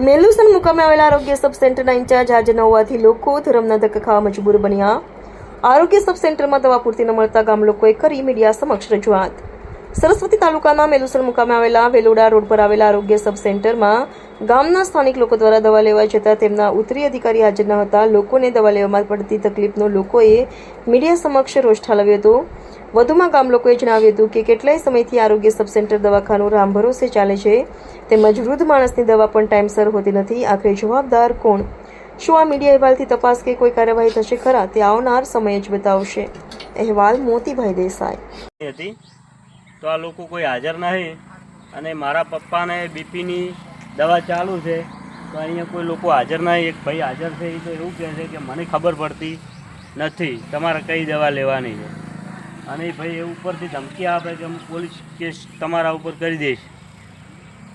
મેલુસન મુકામે આવેલા આરોગ્ય સબ સેન્ટરના ઇન્ચાર્જ હાજર ન હોવાથી લોકો ધરમના ધક્કા ખાવા મજબૂર બન્યા. આરોગ્ય સબ સેન્ટરમાં દવા પૂરતી ન મળતા ગામ લોકોએ કરી મીડિયા સમક્ષ રજૂઆત. સરસ્વતી તાલુકાના મેલુસર મુકામે આવેલા વેલોડા રોડ પર આવેલા આરોગ્ય સબ સેન્ટરમાં ગામના સ્થાનિક લોકો દ્વારા દવા લેવા જતાં તેમના ઉત્તરી અધિકારી હાજર ન હતા. લોકોને દવા લેવામાં પડતી તકલીફનો લોકોએ મીડિયા સમક્ષ રોષ ઠાલવ્યો હતો. વધુમાં ગામ લોકોએ જણાવ્યું હતું કે કેટલાય સમયથી આરોગ્ય સબ સેન્ટર દવાખાનું રામ ભરોસે ચાલે છે, તેમજ વૃદ્ધ માણસની દવા પણ ટાઈમસર હોતી નથી. આખરે જવાબદાર કોણ? શું આ મીડિયા અહેવાલથી તપાસ કે કોઈ કાર્યવાહી થશે ખરા? તે આવનાર સમય જ બતાવશે. અહેવાલ મોતીભાઈ દેસાઈ. હતી. તો આ લોકો કોઈ હાજર નહીં અને મારા પપ્પાને બીપીની દવા ચાલુ છે. તો અહીંયા કોઈ લોકો હાજર નહીં. એક ભાઈ હાજર છે. એ તો એવું કહે છે કે મને ખબર પડતી નથી. તમારે કઈ દવા લેવાની છે? અને ભાઈ એ ઉપરથી ધમકી આપે કે હું પોલીસ કેસ તમારા ઉપર કરી દઈશ.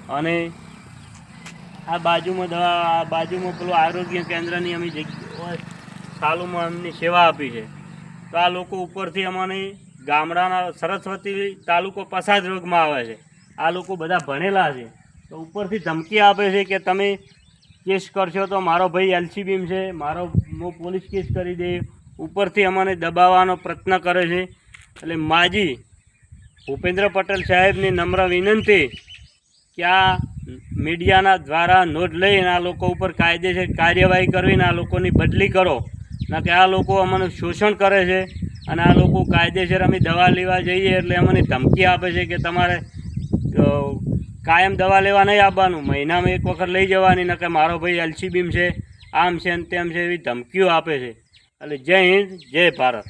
અને આ બાજુમાં દવા, આ બાજુમાં પેલું આરોગ્ય કેન્દ્રની અમે સાલુમાં એમની સેવા આપી છે. તો આ લોકો ઉપરથી અમને ગામડાના સરસ્વતી તાલુકો પસાદ રોગમાં આવે છે. આ લોકો બધા ભણેલા છે. તો ઉપરથી ધમકી આપે છે કે તમે કેસ કરશો તો મારો ભાઈ એલસીબીમ છે, મારો હું પોલીસ કેસ કરી દે. ઉપરથી અમને દબાવવાનો પ્રયત્ન કરે છે. એટલે માજી ભૂપેન્દ્ર પટેલ સાહેબની નમ્ર વિનંતી કે આ મીડિયાના દ્વારા નોંધ લઈને આ લોકો ઉપર કાયદેસર કાર્યવાહી કરવીને આ લોકોની બદલી કરો. ના કે આ લોકો અમને શોષણ કરે છે અને આ લોકો કાયદેસર અમે દવા લેવા જઈએ એટલે અમને ધમકી આપે છે કે તમારે કાયમ દવા લેવા નહીં આવવાનું. મહિનામાં એક વખત લઈ જવાની, ન કે મારો ભાઈ એલસીબીમ છે, આમ છે ને તેમ છે એવી ધમકીઓ આપે છે. એટલે જય હિન્દ, જય ભારત.